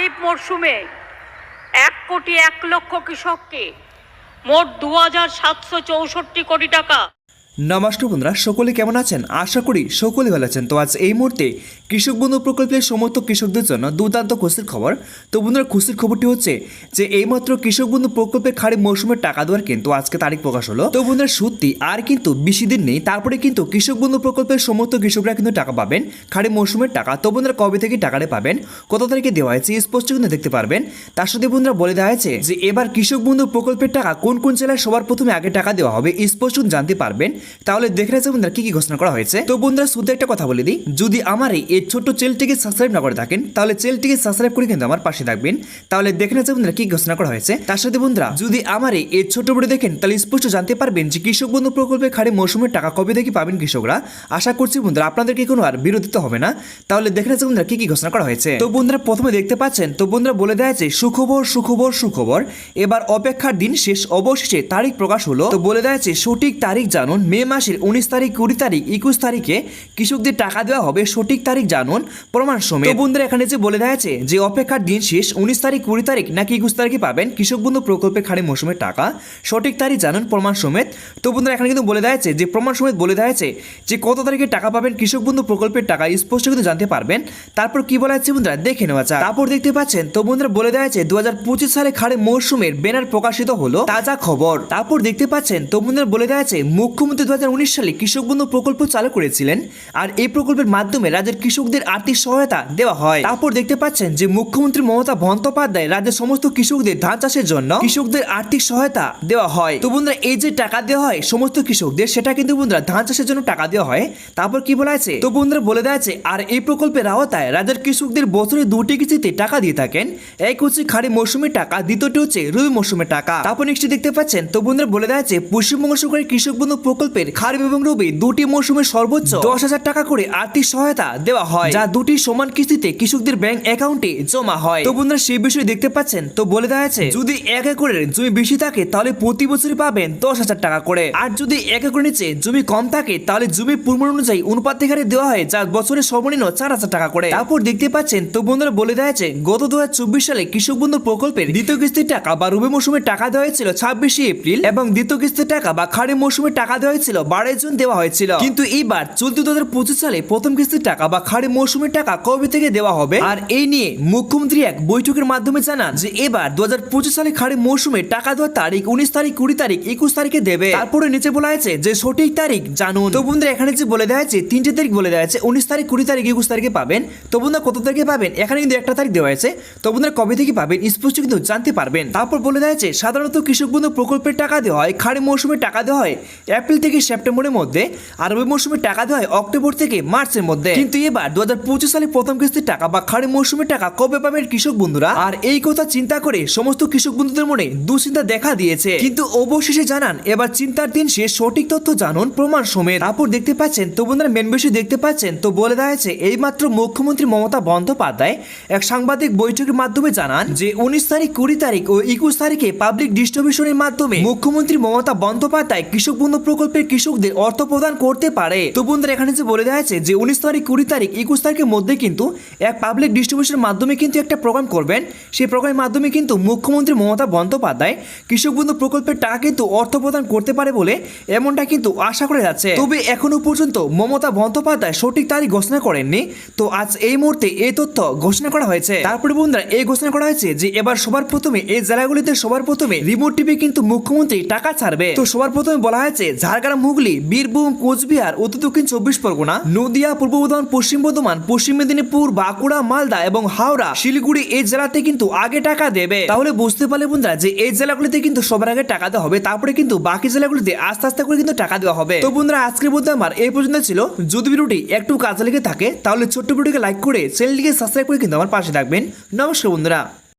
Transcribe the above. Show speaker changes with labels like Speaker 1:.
Speaker 1: খারিফ মরশুমে এক কোটি এক লক্ষ কৃষককে মোট দু হাজার সাতশো চৌষট্টি কোটি টাকা
Speaker 2: নমস্কার বন্ধুরা, সকলে কেমন আছেন? আশা করি সকলে ভালো আছেন। তো আজ এই মুহূর্তে কৃষক বন্ধু প্রকল্পের সমস্ত কৃষকদের জন্য দুর্দান্ত খুশির খবর। তো বন্ধুরা, খুশির খবরটি হচ্ছে যে এইমাত্র কৃষক বন্ধু প্রকল্পের খারিফ মৌসুমের টাকা দেওয়ার কিন্তু আজকে তারিখ প্রকাশ হলো। তো বন্ধুরা, সত্যি আর কিন্তু বেশি দিন নেই। তারপরে কিন্তু কৃষক বন্ধু প্রকল্পের সমস্ত কৃষকরা কিন্তু টাকা পাবেন খারিফ মৌসুমের টাকা। তো বন্ধুরা, কবে থেকে টাকাটা পাবেন, কত তারিখে দেওয়া হয়েছে স্পষ্ট কিন্তু দেখতে পারবেন। তার সাথে বন্ধুরা বলে দেওয়া হয়েছে যে, এবার কৃষক বন্ধু প্রকল্পের টাকা কোন কোন জেলায় সবার প্রথমে আগে টাকা দেওয়া হবে স্পষ্ট জানতে পারবেন। তাহলে দেখে রাখছে বন্ধুরা কি কি ঘোষণা করা হয়েছে। তো বন্ধুরা শুধু একটা কথা বলে দিই, যদি আমার এই ছোট্ট চ্যানেলটিকে সাবস্ক্রাইব না করে থাকেন, তাহলে চ্যানেলটিকে সাবস্ক্রাইব করে কিন্তু আমার পাশে থাকবেন। তাহলে দেখে রাখছে বন্ধুরা কি ঘোষণা করা হয়েছে। তার সাথে বন্ধুরা, যদি আমার এই ছোট্ট ভিডিও দেখেন, তাহলে স্পষ্ট জানতে পারবেন যে কৃষক বন্ধু প্রকল্পে খাড়ি মৌসুমের টাকা কবে থেকে পাবেন কৃষকরা। আশা করছি বন্ধুরা আপনাদেরকে কোনো আর বিরোধিত হবে না। তাহলে দেখে রাখছে বন্ধুরা কি কি ঘোষণা করা হয়েছে। তো বন্ধুরা প্রথমে দেখতে পাচ্ছেন, তো বন্ধুরা বলে দেওয়া আছে, সুখবর সুখবর সুখবর। এবার অপেক্ষার দিন শেষ, অবশেষে তারিখ প্রকাশ হলো। তো বলে দেওয়া আছে, সঠিক তারিখ জানুন মে মাসের উনিশ তারিখ, কুড়ি তারিখ, একুশ তারিখে কৃষকদের টাকা দেওয়া হবে সঠিক তারিখ জানুন, প্রমাণ সমেত। তো বন্ধুরা, এখানে যে বলে দেওয়া আছে যে অপেক্ষার দিন শেষ, উনিশ তারিখ, কুড়ি তারিখ নাকি একুশ তারিখে পাবেন কৃষক বন্ধু প্রকল্পের খাড়ি মৌসুমের টাকা। সঠিক তারিখ জানুন, প্রমাণ সমেত। তো বন্ধুরা, এখানে কিন্তু বলে দেওয়া যে, প্রমাণ সমেত বলে দেওয়া আছে যে, কত তারিখে টাকা পাবেন কৃষক বন্ধু প্রকল্পের টাকা স্পষ্ট কিন্তু জানতে পারবেন। তারপর কি বলা আছে বন্ধুরা, দেখে নেওয়া যাক। তারপর দেখতে পাচ্ছেন, তো বন্ধুরা, বলে দেওয়া আছে দু সালে খাড়ে মৌসুমের ব্যানার প্রকাশিত হলো তাজা খবর। তারপর দেখতে পাচ্ছেন, তো বন্ধুরা, বলে দেওয়া আছে মুখ্যমন্ত্রী দু হাজার উনিশ সালে কৃষক বন্ধু প্রকল্প চালু করেছিলেন আর এই প্রকল্পের মাধ্যমে রাজ্যের কৃষকদের আর্থিক সহায়তা দেওয়া হয়। তারপর দেখতে পাচ্ছেন যে মুখ্যমন্ত্রী মমতা বন্দ্যোপাধ্যায় রাজ্যের সমস্ত কৃষকদের ধান চাষের জন্য কৃষকদের আর্থিক সহায়তা দেওয়া হয়। তো বন্ধুরা, এই যে টাকা দেওয়া হয় সমস্ত কৃষকদের, সেটা কিন্তু বন্ধুরা ধান চাষের জন্য টাকা দেওয়া হয়। তারপর কি বলা আছে? তো বন্ধুরা, বলে দেওয়া আর এই প্রকল্পের আওতায় রাজ্যের কৃষকদের বছরে দুটি কিস্তিতে টাকা দিয়ে থাকেন। এক হচ্ছে খাড়ি মৌসুমের টাকা, দ্বিতীয়টি হচ্ছে রবি মৌসুমের টাকা। তারপর নেক্সট দেখতে পাচ্ছেন, তো বন্ধুরা, বলে দেওয়া আছে, পশ্চিমবঙ্গ সরকারের কৃষক বন্ধু প্রকল্পের খারিফ এবং রবি দুটি মৌসুমে সর্বোচ্চ। দশ হাজার টাকা করে আর্থিক সহায়তা দেওয়া হয়। যা দুটি সমান কিস্তিতে কৃষকদের ব্যাংক অ্যাকাউন্টে জমা হয়। তো বন্ধুরা সেই বিষয়ে দেখতে পাচ্ছেন? তো বলে দেওয়া আছে যদি এক একরের জমি বেশি থাকে তাহলে প্রতি বছরই পাবেন দশ হাজার টাকা করে। আর যদি এক একর নিচে জমি কম থাকে তাহলে জমি পরিমাণ অনুযায়ী অনুপাত হারে দেওয়া হয় যা বছরে সর্বনিম্ন চার হাজার টাকা করে। তারপর দেখতে পাচ্ছেন তো বন্ধুরা বলে দেওয়া আছে গত দুহাজার চব্বিশ সালে কৃষক বন্ধু প্রকল্পের দ্বিতীয় কিস্তির টাকা বা রবি মৌসুমে টাকা দেওয়া হয়েছিল ছাব্বিশে এপ্রিল এবং দ্বিতীয় কিস্তির টাকা বা খারিফ মৌসুমে টাকা দেওয়া হয়েছিল বারোই জুন দেওয়া হয়েছিল। কিন্তু এইবার চলতি দু সালে প্রথম কিস্তির টাকা বা খাড়ি মৌসুমের টাকা কবে থেকে দেওয়া হবে? আর এই নিয়ে মুখ্যমন্ত্রী এক বৈঠকের মাধ্যমে জানান যে এবার দু সালে খাড়ি মৌসুমে টাকা দেওয়ার তারিখ উনিশ তারিখ কুড়ি তারিখ একুশ তারিখে দেবে। তারপরে নিচে বলা হয়েছে যে সঠিক তারিখ জানুন। তো বন্ধুরা এখানে যে বলে দেওয়া হয়েছে তিনটে তারিখ বলে দেওয়া হয়েছে উনিশ তারিখ কুড়ি তারিখ একুশ তারিখে পাবেন। তো বন্ধুরা কত তারিখে পাবেন? এখানে কিন্তু একটা তারিখ দেওয়া হয়েছে। তো বন্ধুরা কবে থেকে পাবেন? স্পষ্ট কিন্তু জানতে পারবেন। তারপর বলে দেওয়া হয়েছে সাধারণত কৃষক বন্ধু প্রকল্পের টাকা দেওয়া হয় খাড়ি মৌসুমে টাকা দেওয়া হয় এপ্রিল থেকে সেপ্টেম্বরের মধ্যে আর রবি মৌসুমে টাকা দেওয়া হয় অক্টোবর থেকে মার্চের মধ্যে। কিন্তু এবার দু হাজার পঁচিশ সালে প্রথম কিস্তির টাকা বা খাড়ি মৌসুমের টাকা কবে পাবেন কৃষক বন্ধুরা? আর এই কথা চিন্তা করে সমস্ত কৃষক বন্ধুদের মনে দুশ্চিন্তা দেখা দিয়েছে। কিন্তু অবশেষে জানান, এবার চিন্তার দিন সে সঠিক তথ্য জানুন, প্রমাণ সমেত। তারপর দেখতে পাচ্ছেন, তো বন্ধুরা মেন বিষয় দেখতে পাচ্ছেন, তো বলে দেওয়া হয়েছে, এইমাত্র মুখ্যমন্ত্রী মমতা বন্দ্যোপাধ্যায় এক সাংবাদিক বৈঠকের মাধ্যমে জানান যে, উনিশ তারিখ, কুড়ি তারিখ ও একুশ তারিখে পাবলিক ডিস্ট্রিবিউশনের মাধ্যমে মুখ্যমন্ত্রী মমতা বন্দ্যোপাধ্যায় কৃষক বন্ধু প্রকল্পের কৃষকদের অর্থ প্রদান করতে পারে। তো বন্ধুরা, এখানে যে বলে দেওয়া আছে যে, উনিশ তারিখ, কুড়ি তারিখ, একুশ তারিখের মধ্যে কিন্তু এক পাবলিক ডিস্ট্রিবিউশনের মাধ্যমে কিন্তু একটা প্রোগ্রাম করবেন। সেই প্রোগ্রামের মাধ্যমে কিন্তু মুখ্যমন্ত্রী মমতা বন্দ্যোপাধ্যায় কৃষক বন্ধু প্রকল্পের টাকা কিন্তু অর্থ প্রদান করতে পারে বলে এমনটা কিন্তু আশা করে যাচ্ছে। তবে এখনও পর্যন্ত মমতা বন্দ্যোপাধ্যায় সঠিক তারিখ ঘোষণা করেননি। তো আজ এই মুহূর্তে এই তথ্য ঘোষণা করা হয়েছে। তারপরে বন্ধুরা, এই ঘোষণা করা হয়েছে যে, এবার সবার প্রথমে, এই জেলাগুলিতে সবার প্রথমে রিমোট টিভি কিন্তু মুখ্যমন্ত্রী টাকা ছাড়বে। তো সবার প্রথমে বলা হয়েছে ঝাড়গ্রাম হুগলি, বীরভূম, কোচবিহার, উত্তর দক্ষিণ চব্বিশ পরগনা, নদিয়া, পূর্ব বর্ধমান, পশ্চিম বর্ধমান, পশ্চিম মেদিনীপুর, বাঁকুড়া, মালদা এবং হাওড়া, শিলিগুড়ি এই জেলাতে কিন্তু আগে টাকা দেবে। তাহলে বুঝতে পারলে বন্ধুরা যে এই জেলাগুলিতে কিন্তু সবার আগে টাকা দেওয়া হবে, তারপরে কিন্তু বাকি জেলাগুলিতে আস্তে আস্তে করে কিন্তু টাকা দেওয়া হবে। তো বন্ধুরা আজকের মধ্যে আমার, এই পর্যন্ত ছিল। যদি ভিডিওটি একটু কাজে লেগে থাকে, তাহলে ছোট্ট ভিডিওকে লাইক করে চ্যানেলটিকে সাবস্ক্রাইব করে কিন্তু আমার পাশে থাকবেন। নমস্কার বন্ধুরা।